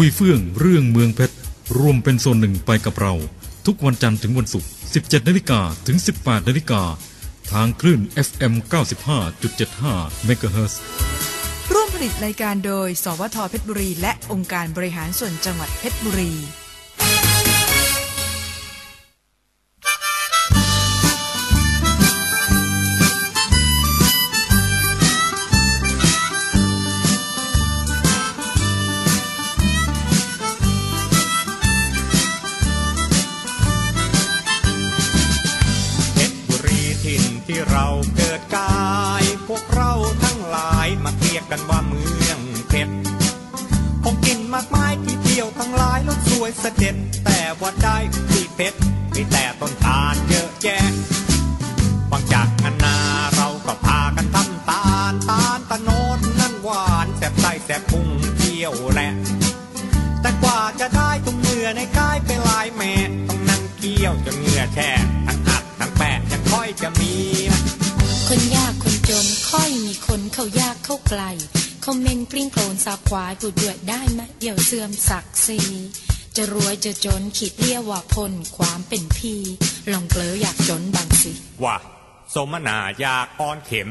คุยเฟื่องเรื่องเมืองเพชรรวมเป็นโซนหนึ่งไปกับเรา ทุกวันจันทร์ถึงวันศุกร์ 17นาฬิกาถึง 18นาฬิกาทางคลื่น FM 95.75เมกะเฮิรตซ์ร่วมผลิตรายการโดย สวทเพชรบุรี และองค์การบริหารส่วนจังหวัดเพชรบุรี สเด็จแต่ว่าได้ที่เพชรมีแต่ต้นตาลเยอะแยะบางจากงานนาเราก็พากันทำตาลตาลตะโนดนั่นหวานแสบไส้แสบพุงเที่ยวแหละแต่กว่าจะได้ตุ้มเหงื่อในกายเป็นลายแม่ต้องนั่งเกี่ยวจนเหงื่อแช่ทั้งอัดทั้งแปะยังค่อยจะมี คนยากคนจนค่อยมีคนเข้ายากเข้าไกลคอมเมนต์กลิ้งโคลนสาบควายพูดด้วยได้ไหมเดี๋ยวเสื่อมศักดิ์ศรี จะรวยจะจนขีดเรียกว่าพลความเป็นพี่ ลองเกลออยากจนบางสิ ว่า สมนาอยากอ่อนเข็ม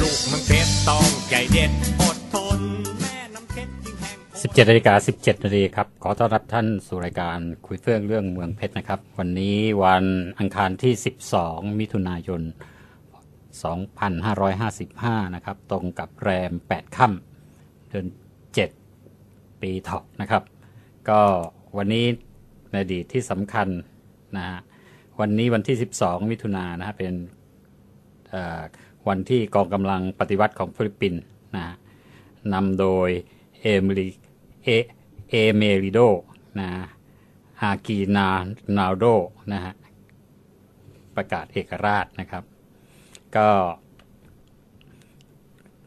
ลูกมันเพชรต้องใจเด็ดอดทน แม่น้ำเพชรยิ่งแห้ง17นาฬิกา17นาทีครับ ขอต้อนรับท่านสู่รายการคุยเรื่องเรื่องเมืองเพชรนะครับ วันนี้วันอังคารที่ 12 มิถุนายน 2555 นะครับ ตรงกับแรม 8 ค่ำเดือน 7 ปีเถาะนะครับ ก็วันนี้ในอดีตที่สำคัญนะฮะวันนี้วันที่ 12 มิถุนายนนะฮะเป็นวันที่กองกำลังปฏิวัติของฟิลิปปินส์นะฮะนำโดยเอมิลิเอเอเมริโดนะอากีนานาโดนะฮะประกาศเอกราชนะครับ ก็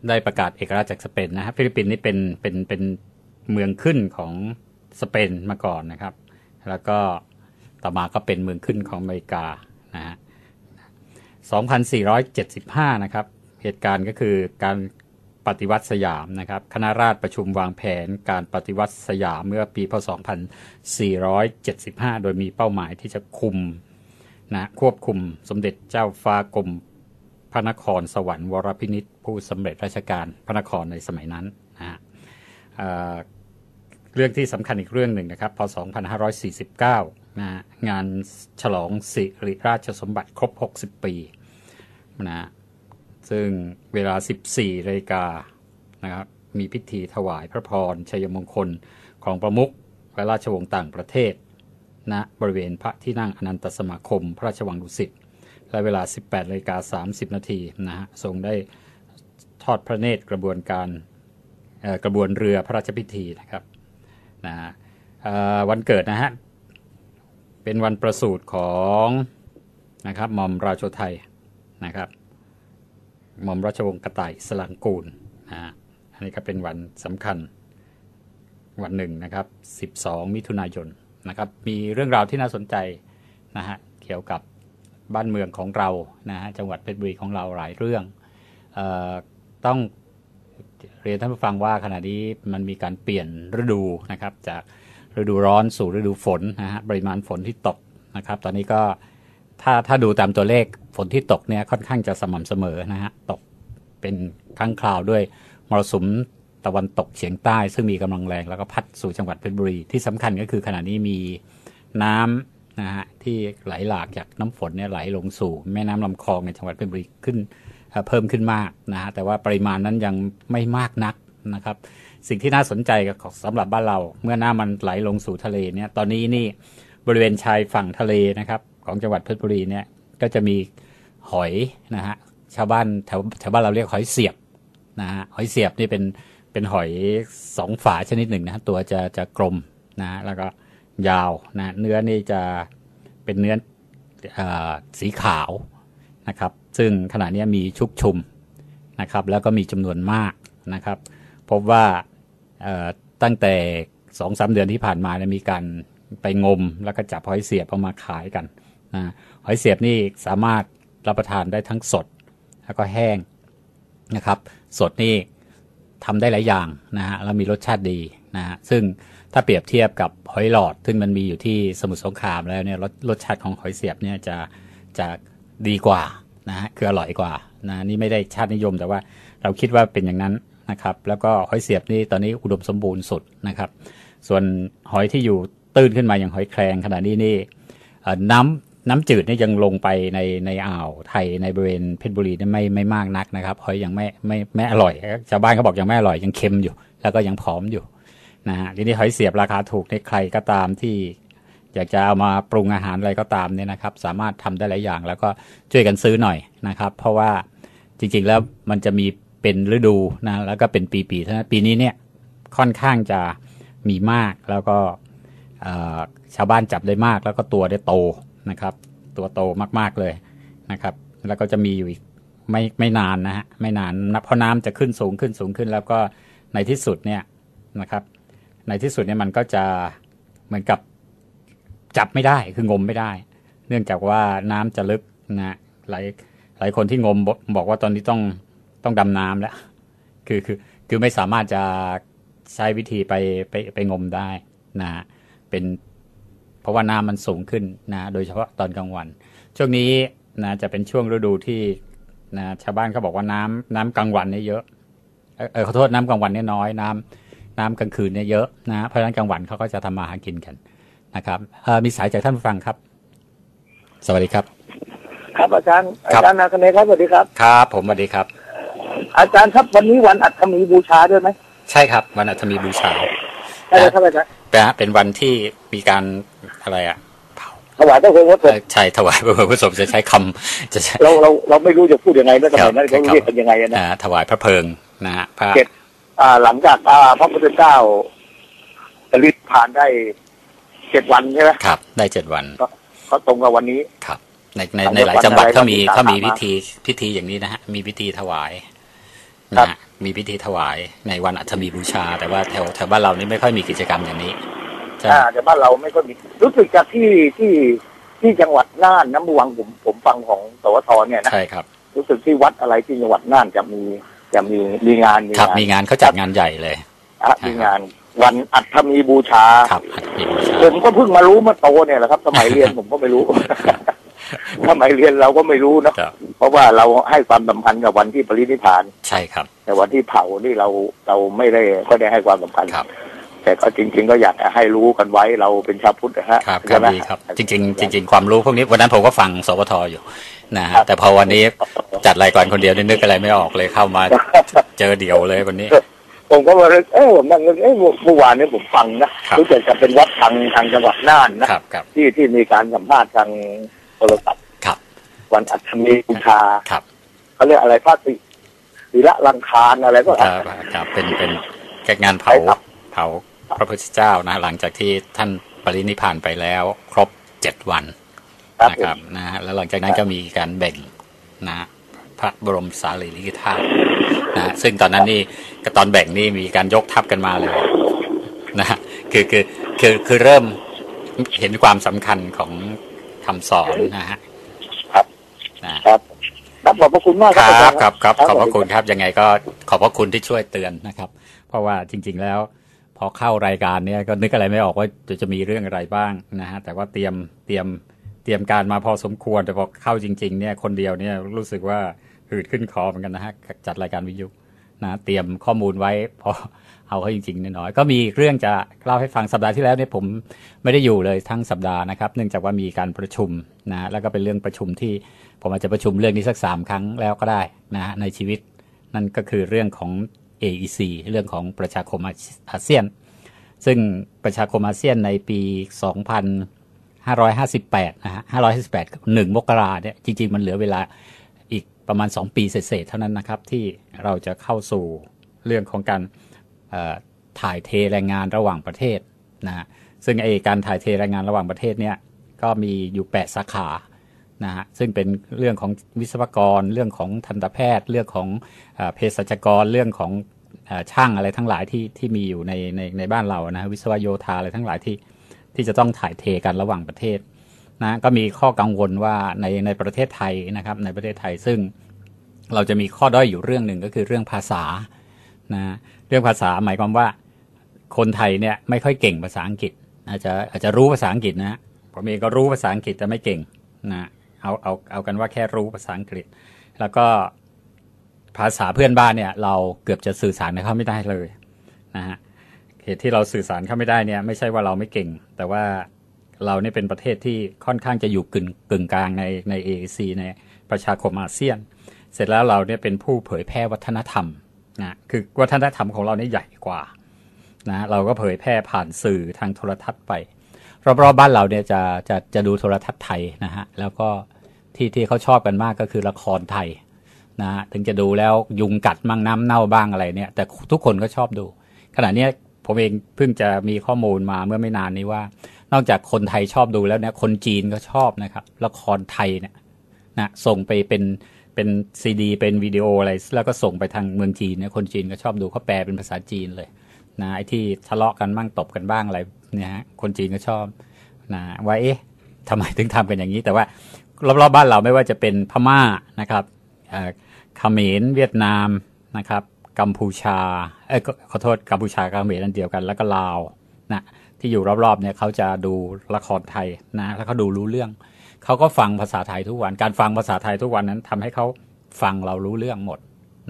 ได้ประกาศเอกราชจากสเปนนะฮะฟิลิปปินส์นี่เป็นเป็นเป็นเมืองขึ้นของ สเปนมาก่อนนะครับ แล้วก็ต่อมาก็เป็นเมืองขึ้นของอเมริกานะฮะ2475 นะครับ เหตุการณ์ก็คือการปฏิวัติสยามนะครับ คณะราษฎรประชุมวางแผนการปฏิวัติสยามเมื่อปีพศ 2475 โดยมีเป้าหมายที่จะคุมนะควบคุมสมเด็จเจ้าฟ้ากรมพระนครสวรรค์วรพินิษผู้สำเร็จราชการพระนครในสมัยนั้นนะฮะ เรื่องที่สำคัญอีกเรื่องหนึ่งนะครับพศ2549นะงานฉลองสิริราชสมบัติครบ 60 ปีนะซึ่งเวลา 14นาฬิกานะครับมีพิธีถวายพระพร ชัยมงคลของประมุขและราชวงศ์ต่างประเทศณนะบริเวณพระที่นั่งอนันตสมาคม พระราชวังดุสิตและเวลา 18นาฬิกา30 นาทีนะฮะทรงได้ทอดพระเนตรกระบวนการกระบวนเรือพระราชพิธีนะครับ นะฮะวันเกิดนะฮะ เป็นวันประสูติของนะครับหม่อมราชไทยนะครับหม่อมราชวงศ์กระต่ายสลังกูลนะฮะอันนี้ก็เป็นวันสำคัญวันหนึ่งนะครับ 12 มิถุนายนนะครับ มีเรื่องราวที่น่าสนใจนะฮะเกี่ยวกับบ้านเมืองของเรานะฮะจังหวัดเพชรบุรีของเราหลายเรื่องออต้อง เรียนท่านผู้ฟังว่าขณะนี้มันมีการเปลี่ยนฤดูนะครับ จากฤดูร้อนสู่ฤดูฝนนะฮะปริมาณฝนที่ตกนะครับ ตอนนี้ก็ถ้าถ้าดูตามตัวเลขฝนที่ตกเนี่ยค่อนข้างจะสม่ำเสมอนะฮะตกเป็นครั้งคราวด้วยมรสุมตะวันตกเฉียงใต้ ซึ่งมีกำลังแรงแล้วก็พัดสู่จังหวัดเพชรบุรี ที่สำคัญก็คือขณะนี้มีน้ำนะฮะที่ไหลหลากจากน้ำฝนเนี่ยไหลลงสู่ แม่น้ำลำคลองในจังหวัดเพชรบุรีขึ้น เพิ่มขึ้นมากนะฮะแต่ว่าปริมาณนั้นยังไม่มากนักนะครับ สิ่งที่น่าสนใจกับสำหรับบ้านเรา เมื่อน้ำมันไหลลงสู่ทะเลเนี่ยตอนนี้นี่บริเวณชายฝั่งทะเลนะครับ ของจังหวัดเพชรบุรีเนี่ยก็จะมีหอยนะฮะชาวบ้านแถวแถวบ้านเราเรียกหอยเสียบนะฮะหอยเสียบนี่เป็นเป็นหอยสองฝาชนิดหนึ่งนะฮะตัวจะจะกลมนะฮะแล้วก็ยาวนะเนื้อนี่จะเป็นเนื้ออสีขาวนะครับ ซึ่งขณะนี้มีชุกชุมนะครับ แล้วก็มีจำนวนมากนะครับ พบว่าตั้งแต่สองสาเดือนที่ผ่านมาเนี่ยมีการไปงมแล้วก็จับหอยเสียบเอามาขายกันนะหอยเสียบนี่สามารถรับประทานได้ทั้งสดแล้วก็แห้งนะครับ สดนี่ทำได้หลายอย่างนะฮะแล้วมีรสชาติดีนะฮะซึ่งถ้าเปรียบเทียบกับหอยหลอด ซึ่งมันมีอยู่ที่สมุทรสงครามแล้วเนี่ยรสรสชาติของหอยเสียบเนี่ยจะจะดีกว่า นะฮะคืออร่อยกว่านะนี่ไม่ได้ชาตินิยม แต่ว่าเราคิดว่าเป็นอย่างนั้นนะครับ แล้วก็หอยเสียบนี่ตอนนี้อุดมสมบูรณ์สุดนะครับ ส่วนหอยที่อยู่ตื้นขึ้นมาอย่างหอยแครงขนาดนี้นี่เอ่อน้ำน้ำจืดนี่ยังลงไปในในอ่าวไทยในบริเวณเพชรบุรีนี่ไม่ไม่มากนักนะครับหอยยังไม่ไม่ไม่อร่อยชาวบ้านเขาบอกยังไม่อร่อยยังเค็มอยู่ แล้วก็ยังผอมอยู่นะฮะทีนี้หอยเสียบราคาถูกในใครก็ตามที่ อยากจะเอามาปรุงอาหารอะไรก็ตามเนี่ยนะครับ สามารถทำได้หลายอย่าง แล้วก็ช่วยกันซื้อหน่อยนะครับ เพราะว่าจริงๆแล้วมันจะมีเป็นฤดูนะแล้วก็เป็นปีๆเท่านั้นปีนี้เนี่ยค่อนข้างจะมีมากแล้วก็ชาวบ้านจับได้มาก แล้วก็ตัวได้โตนะครับ ตัวโตมากๆเลยนะครับ แล้วก็จะมีอยู่อีกไม่ไม่นานนะฮะไม่นานนะเพราะน้ำจะขึ้นสูงขึ้นสูงขึ้น แล้วก็ในที่สุดเนี่ยนะครับ ในที่สุดเนี่ยมันก็จะเหมือนกับ จับไม่ได้คืองมไม่ได้ เนื่องจากว่าน้ำจะลึกนะหลายหลายคนที่งมบอกบอกว่าตอนนี้ต้องต้องดำน้ำแล้วคือคือคือไม่สามารถจะใช้วิธีไปไปไปงมได้นะเป็นเพราะว่าน้ำมันสูงขึ้นนะโดยเฉพาะตอนกลางวัน ช่วงนี้นะจะเป็นช่วงฤดูที่นะชาวบ้านเขาบอกว่าน้ำน้ำกลางวันเนี่ยเยอะเออขอโทษน้ำกลางวันเนี่ยน้อยน้ำน้ำกลางคืนเนี่ยเยอะนะเพราะฉะนั้นกลางวันเขาก็จะทำมาหากินกัน นะครับเอ่อมีสายจากท่านผู้ฟังครับ สวัสดีครับ ครับอาจารย์ครัอาบจารย์นาคะเนครับสวัสดีครับครับ ผมสวัสดีครับ อาจารย์ครับวันนี้วันอัฐมีบูชาด้วยไหมใช่ครับ วันอัฐมีบูชาใช่ไหมครับอาจารย์เป็นเป็นวันที่มีการอะไรอะเผาถวายพระโคมวัตถุเอ่อใช่ถวายพระเพลิงพระสมจะใช้คำจะใช้เราเราเราไม่รู้จะพูดยังไงเมื่อสมัยนั้นครับเขาเรียกกันยังไงนะอ่าถวายพระเพลิงนะฮะพระเจ็ดอ่าหลังจากอ่าพระพุทธเจ้าผลิตผ่านได้ เจ็ดวันใช่ไหมครับ ได้เจ็ดวันเขาตรงกับวันนี้ครับ ในในทางในหลายจังหวัดจังหวัดเขามีอะไรก็มีเขามีสาขาพิธีพิธีอย่างนี้นะฮะมีพิธีถวายครันะบฮะมีพิธีถวายในวันอัฐมีบูชา แต่ว่าแถวแถวบ้านเรานี่ไม่ค่อยมีกิจกรรมอย่างนี้ใช่อ่าแต่บ้านเราไม่ก็มีรู้สึกจากที่ที่ที่จังหวัดน่านน้ำวังผมผมฟังของสวทเนี่ยนะใช่ครับ รู้สึกที่วัดอะไรที่จังหวัดน่านจะมีจะมีมีงานมีครับงานมีงานเขาจัดงานใหญ่เลยอะมีงาน วันอัฐมีบูชา ครับอัฐมีบูชา ผมก็เพิ่งมารู้เมื่อโตเนี่ยแหละครับ สมัยเรียนผมก็ไม่รู้ สมัยเรียนเราก็ไม่รู้เนอะครับเพราะว่าเราให้ความสำคัญกับวันที่ปรินิพพาน ใช่ครับ แต่วันที่เผานี่เราเราไม่ได้ก็ได้ให้ความสำคัญครับแต่ก็จริง ๆ ก็อยากจะให้รู้กันไว้เราเป็นชาวพุทธนะฮะครับคใช่รับไหมดีครับ จริง ๆ จริง ๆ ความรู้พวกนี้วันนั้นผมก็ฟังสวทอยู่นะฮะครับแต่พอวันนี้จัดรายการคนเดียวนี่นึกอะไรไม่ออกเลยเข้ามา เจอเดี่ยวเลยวันนี้ ผมก็มานึกเออผมนั่งนึกเออเมื่อวานนี้ผมฟังนะครับรู้จักจะเป็นวัดทางทางจังหวัดน่านนะครับครับที่ที่มีการสัมภาษณ์ทางโทรศัพท์ครับวันอัฐมีบูชาครับเขาเรียกอะไรพระศิศิละลังคารอะไรก็ครับครับเป็นเป็นแกงานเผาใช่ครับเผาพระพุทธเจ้านะ หลังจากที่ท่านปรินิพพานไปแล้ว ครบเจ็ดวันครับนะครับนะฮะแล้วหลังจากนั้นก็มีการแบ่งนะฮะพระบรมสารีริกธาตุ นะฮะซึ่งตอนนั้นนี่ก็ตอนแบ่งนี่มีการยกทัพกันมาเลยนะฮะคือคือคือคือเริ่มเห็นความสำคัญของคำสอนนะฮะครับนะครับครับขอบพระคุณมากคอารัจาบย์ครับครับขอบพระสวัสดีคุณครับยังไงก็ขอบพระคุณที่ช่วยเตือนนะครับ เพราะว่าจริง ๆ แล้ว พอเข้ารายการเนี่ยก็นึกอะไรไม่ออกว่าจะจะมีเรื่องอะไรบ้างนะฮะแต่ว่าเตรียมเตรียมเตรียมการมาพอสมควรแต่พอเข้าจริง ๆ เนี่ยคนเดียวเนี่ยรู้สึกว่า หืดขึ้นคอเหมือนกันนะฮะจัดรายการวิทยุนะเตรียมข้อมูลไว้พอเอาเข้าจริงๆน้อยก็มีเรื่องจะเล่าให้ฟังสัปดาห์ที่แล้วเนี่ยผมไม่ได้อยู่เลยทั้งสัปดาห์นะครับ เนื่องจากว่ามีการประชุมนะแล้วก็เป็นเรื่องประชุมที่ผมอาจจะประชุมเรื่องนี้สักสามครั้งแล้วก็ได้นะในชีวิต นั่นก็คือเรื่องของ AEC เรื่องของประชาคมอาเซียน ซึ่งประชาคมอาเซียนในปี 2558นะฮะ558 1มกราเนี่ยจริงๆมันเหลือเวลา ประมาณ 2 ปีเศษเท่านั้นนะครับ ที่เราจะเข้าสู่เรื่องของการถ่ายเทแรงงานระหว่างประเทศนะซึ่งไอการถ่ายเทแรงงานระหว่างประเทศเนี่ยก็มีอยู่ 8 สาขานะฮะซึ่งเป็นเรื่องของวิศวกร เรื่องของทันตแพทย์ เรื่องของเภสัชกร เรื่องของอช่างอะไรทั้งหลายที่ที่มีอยู่ในในในบ้านเรานะวิศวโยธาอะไรทั้งหลายที่ที่จะต้องถ่ายเทกันระหว่างประเทศ นะก็มีข้อกังวลว่าในในประเทศไทยนะครับ ในประเทศไทยซึ่งเราจะมีข้อด้อยอยู่เรื่องหนึ่งก็คือเรื่องภาษานะเรื่องภาษาหมายความว่าคนไทยเนี่ยไม่ค่อยเก่งภาษาอังกฤษ อาจจะอาจจะรู้ภาษาอังกฤษนะผมเองก็รู้ภาษาอังกฤษแต่ไม่เก่งนะเอาเอาเอากันว่าแค่รู้ภาษาอังกฤษ แล้วก็ภาษาเพื่อนบ้านเนี่ยเราเกือบจะสื่อสารกับเขาไม่ได้เลยนะฮะเหตุที่เราสื่อสารเขาไม่ได้เนี่ยไม่ใช่ว่าเราไม่เก่ง แต่ว่า เราเนี่ยเป็นประเทศที่ค่อนข้างจะอยู่กึ่งกึ่งกลางในใน AAC ในประชาคมอาเซียน เสร็จแล้วเราเนี่ยเป็นผู้เผยแพร่วัฒนธรรมนะคือวัฒนธรรมของเราเนี่ยใหญ่กว่านะเราก็เผยแพร่ผ่านสื่อทางโทรทัศน์ไป รอบๆบบ้านเราเนี่ยจะจะจะดูโทรทัศน์ไทยนะฮะแล้วก็ที่ที่เขาชอบกันมากก็คือละครไทยนะถึงจะดูแล้วยุงกัดมั่งน้ำเน่าบ้างอะไรเนี่ย แต่ทุกคนก็ชอบดู ขณะนี้ผมเองเพิ่งจะมีข้อมูลมาเมื่อไม่นานนี้ว่า นอกจากคนไทยชอบดูแล้วเนี่ยคนจีนก็ชอบนะครับ ละครไทยเนี่ยนะส่งไปเป็นเป็นซีดี เป็นวิดีโออะไร แล้วก็ส่งไปทางเมืองจีนเนี่ยคนจีนก็ชอบดูเขาแปลเป็นภาษาจีนเลยนะไอ้ที่ทะเลาะกันบ้างตบกันบ้างอะไรเนี่ยฮะคนจีนก็ชอบนะว่าเอ๊ะทำไมถึงทำกันอย่างนี้ แต่ว่ารอบๆบ้านเราไม่ว่าจะเป็นพม่านะครับเขมรเวียดนามนะครับกัมพูชาเอ้ยขอโทษกัมพูชากับเขมรนั่นเดียวกัน แล้วก็ลาวนะ ที่อยู่รอบๆเนี่ยเขาจะดูละครไทยนะแล้วเขาดูรู้เรื่อง เขาก็ฟังภาษาไทยทุกวัน การฟังภาษาไทยทุกวันนั้นทำให้เขาฟังเรารู้เรื่องหมด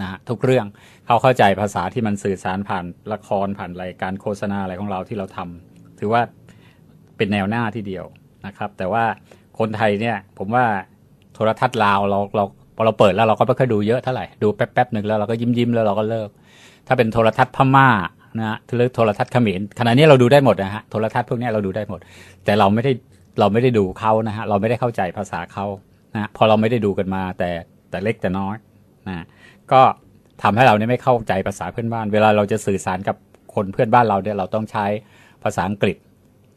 นะทุกเรื่องเขาเข้าใจภาษาที่มันสื่อสารผ่านละครผ่านรายการโฆษณาอะไรของเราที่เราทำถือว่าเป็นแนวหน้าที่เดียวนะครับ แต่ว่าคนไทยเนี่ยผมว่าโทรทัศน์ลาวเราเราพอเราเปิดแล้วเราก็ไม่ค่อยดูเยอะเท่าไหร่ดูแป๊บๆหนึ่งแล้วเราก็ยิ้มยิ้มแล้วเราก็เลิก ถ้าเป็นโทรทัศน์พม่า นะฮะหรือโทรทัศน์เขมรขณะนี้เราดูได้หมดนะฮะโทรทัศน์พวกนี้เราดูได้หมด แต่เราไม่ได้เราไม่ได้ดูเขานะฮะเราไม่ได้เข้าใจภาษาเขานะพอเราไม่ได้ดูกันมาแต่แต่เล็กแต่น้อยนะก็ทำให้เราเนี่ยไม่เข้าใจภาษาเพื่อนบ้าน เวลาเราจะสื่อสารกับคนเพื่อนบ้านเราเนี่ยเราต้องใช้ภาษาอังกฤษ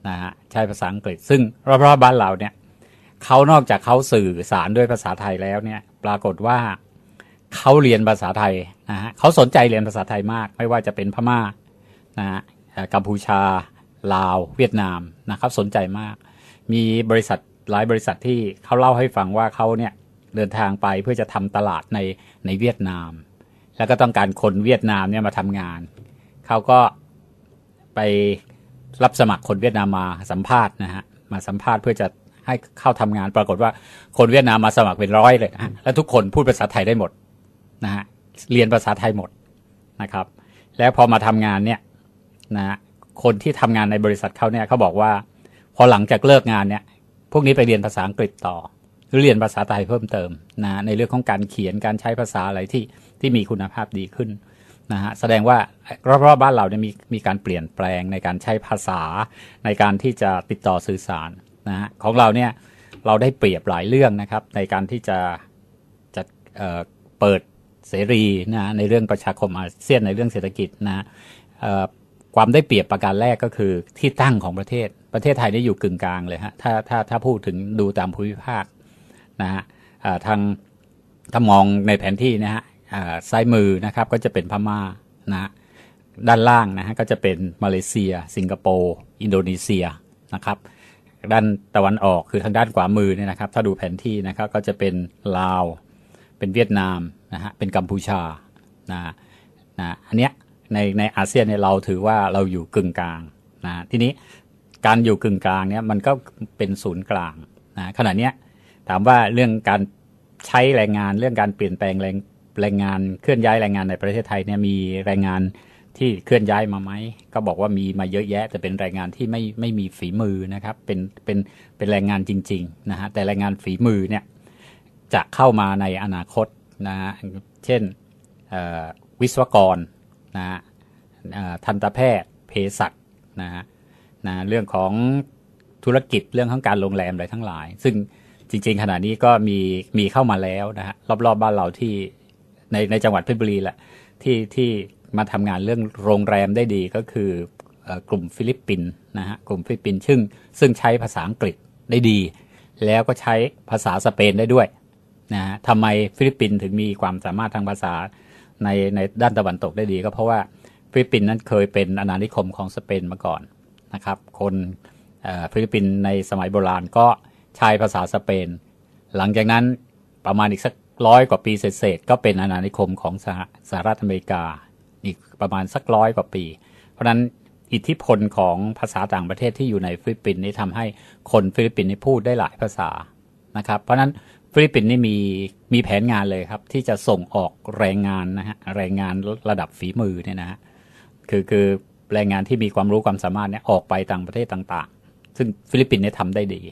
นะฮะใช้ภาษาอังกฤษ ซึ่งรอบๆบ้านเราเนี่ยเขานอกจากเขาสื่อสารด้วยภาษาไทยแล้วเนี่ยปรากฏว่าเขาเรียนภาษาไทยนะฮะเขาสนใจเรียนภาษาไทยมาก ไม่ว่าจะเป็นพม่า นะฮะกัมพูชา ลาว เวียดนามนะครับสนใจมาก มีบริษัทหลายบริษัทที่เขาเล่าให้ฟังว่าเขาเนี่ยเดินทางไปเพื่อจะทำตลาดในในเวียดนาม แล้วก็ต้องการคนเวียดนามเนี่ยมาทำงาน เขาก็ไปรับสมัครคนเวียดนามมาสัมภาษณ์นะฮะมาสัมภาษณ์เพื่อจะให้เข้าทำงานปรากฏว่าคนเวียดนามมาสมัครเป็นร้อยเลยนะแล้วทุกคนพูดภาษาไทยได้หมดนะฮะเรียนภาษาไทยหมดนะครับ แล้วพอมาทำงานเนี่ย นะคนที่ทำงานในบริษัทเขาเนี่ยเขาบอกว่า พอหลังจากเลิกงานเนี่ยพวกนี้ไปเรียนภาษาอังกฤษต่อ หรือเรียนภาษาไทยเพิ่มเติมนะในเรื่องของการเขียนการใช้ภาษาอะไรที่ที่มีคุณภาพดีขึ้นนะฮะแสดงว่ารอบๆบ้านเราเนี่ยมีมีการเปลี่ยนแปลงในการใช้ภาษาในการที่จะติดต่อสื่อสารนะฮะของเราเนี่ยเราได้เปรียบหลายเรื่องนะครับ ในการที่จะจะเเปิดเสรีนะในเรื่องประชาคมอาเซียนในเรื่องเศรษฐกิจนะ ความได้เปรียบประการแรกก็คือที่ตั้งของประเทศ ประเทศไทยนี่อยู่กึ่งกลางเลยฮะ ถ้าถ้าถ้าพูดถึงดูตามภูมิภาคนะฮะทางถ้ามองในแผนที่นะฮะซ้ายมือนะครับก็จะเป็นพม่านะด้านล่างนะฮะก็จะเป็นมาเลเซีย สิงคโปร์อินโดนีเซียนะครับ ด้านตะวันออกคือทางด้านขวามือเนี่ยนะครับ ถ้าดูแผนที่นะครับก็จะเป็นลาว เป็นเวียดนามนะฮะเป็นกัมพูชานะนะอันเนี้ย ในในอาเซียนเนี่ยเราถือว่าเราอยู่กึ่งกลางนะทีนี้การอยู่กึ่งกลางเนี่ยมันก็เป็นศูนย์กลางนะขณะเนี้ยถามว่าเรื่องการใช้แรงงานเรื่องการเปลี่ยนแปลงแรงแรงงานเคลื่อนย้ายแรงงานในประเทศไทยเนี่ยมีแรงงานที่เคลื่อนย้ายมาไหมก็บอกว่ามีมาเยอะแยะ แต่เป็นแรงงานที่ไม่ไม่มีฝีมือนะครับ เป็นเป็นเป็นแรงงานจริงๆนะฮะแต่แรงงานฝีมือเนี่ยจะเข้ามาในอนาคตนะฮะเช่นวิศวกร นะฮะทันตแพทย์เภสัชนะฮะนะเรื่องของธุรกิจเรื่องของการโรงแรมอะไรทั้งหลาย ซึ่งจริง ๆ ขณะนี้ก็มีมีเข้ามาแล้วนะฮะรอบๆบบ้านเราที่ในในจังหวัดเพชรบุรีแหละที่ที่มาทำงานเรื่องโรงแรมได้ดีก็คือกลุ่มฟิลิปปินส์นะฮะกลุ่มฟิลิปปินส์ซึ่งซึ่งใช้ภาษาอังกฤษได้ดี แล้วก็ใช้ภาษาสเปนได้ด้วยนะฮะทำไมฟิลิปปินส์ถึงมีความสามารถทางภาษา ในในด้านตะวันตกได้ดี ก็เพราะว่าฟิลิปปินส์นั้นเคยเป็นอาณานิคมของสเปนมาก่อนนะครับ คนฟิลิปปินส์ในสมัยโบราณก็ใช้ภาษาสเปน หลังจากนั้นประมาณอีกสักร้อยกว่าปีเศษก็เป็นอาณานิคมของสหสหรัฐอเมริกา อีกประมาณสักร้อยกว่าปี เพราะฉะนั้นอิทธิพลของภาษาต่างประเทศที่อยู่ในฟิลิปปินส์นี่ทำให้คนฟิลิปปินส์พูดได้หลายภาษานะครับ เพราะฉะนั้น ฟิลิปปินส์นี่มีมีแผนงานเลยครับ ที่จะส่งออกแรงงานนะฮะแรงงานระดับฝีมือเนี่ยนะฮะคือคือแรงงานที่มีความรู้ความสามารถเนี่ยออกไปต่างประเทศต่าง ๆ ซึ่งฟิลิปปินส์เนี่ยทำได้ดี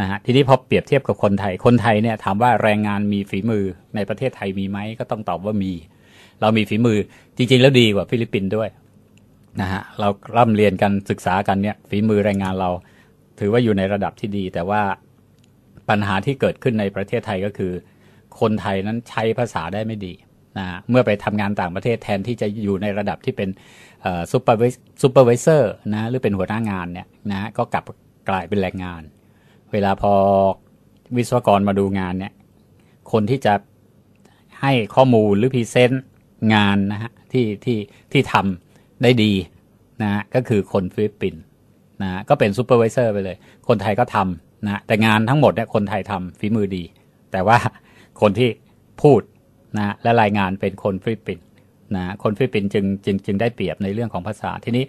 นะฮะทีนี้พอเปรียบเทียบกับคนไทยคนไทยเนี่ยถามว่าแรงงานมีฝีมือในประเทศไทยมีไหมก็ต้องตอบว่ามี เรามีฝีมือจริง ๆ แล้วดีกว่าฟิลิปปินส์ด้วยนะฮะเราร่ำเรียนกันศึกษากันเนี่ยฝีมือแรงงานเรา ถือว่าอยู่ในระดับที่ดี แต่ว่า ปัญหาที่เกิดขึ้นในประเทศไทยก็คือ คนไทยนั้นใช้ภาษาได้ไม่ดีนะเมื่อไปทำงานต่างประเทศแทนที่จะอยู่ในระดับที่เป็นซูเปอร์ซูเปอร์วิเซอร์นะหรือเป็นหัวหน้างานเนี่ยนะก็กลับกลายเป็นแรงงาน เวลาพอวิศวกรมาดูงานเนี่ยคนที่จะให้ข้อมูลหรือพรีเซนต์งานนะฮะที่ที่ที่ทำได้ดีนะก็คือคนฟิลิปปินส์นะก็เป็นซูเปอร์วิเซอร์ไปเลย คนไทยก็ทำ นะแต่งานทั้งหมดเนี่ยคนไทยทำฝีมือดี แต่ว่าคนที่พูดนะและรายงานเป็นคนฟิลิปปินส์นะคนฟิลิปปินส์จึงจึงจึงได้เปรียบในเรื่องของภาษาทีนี้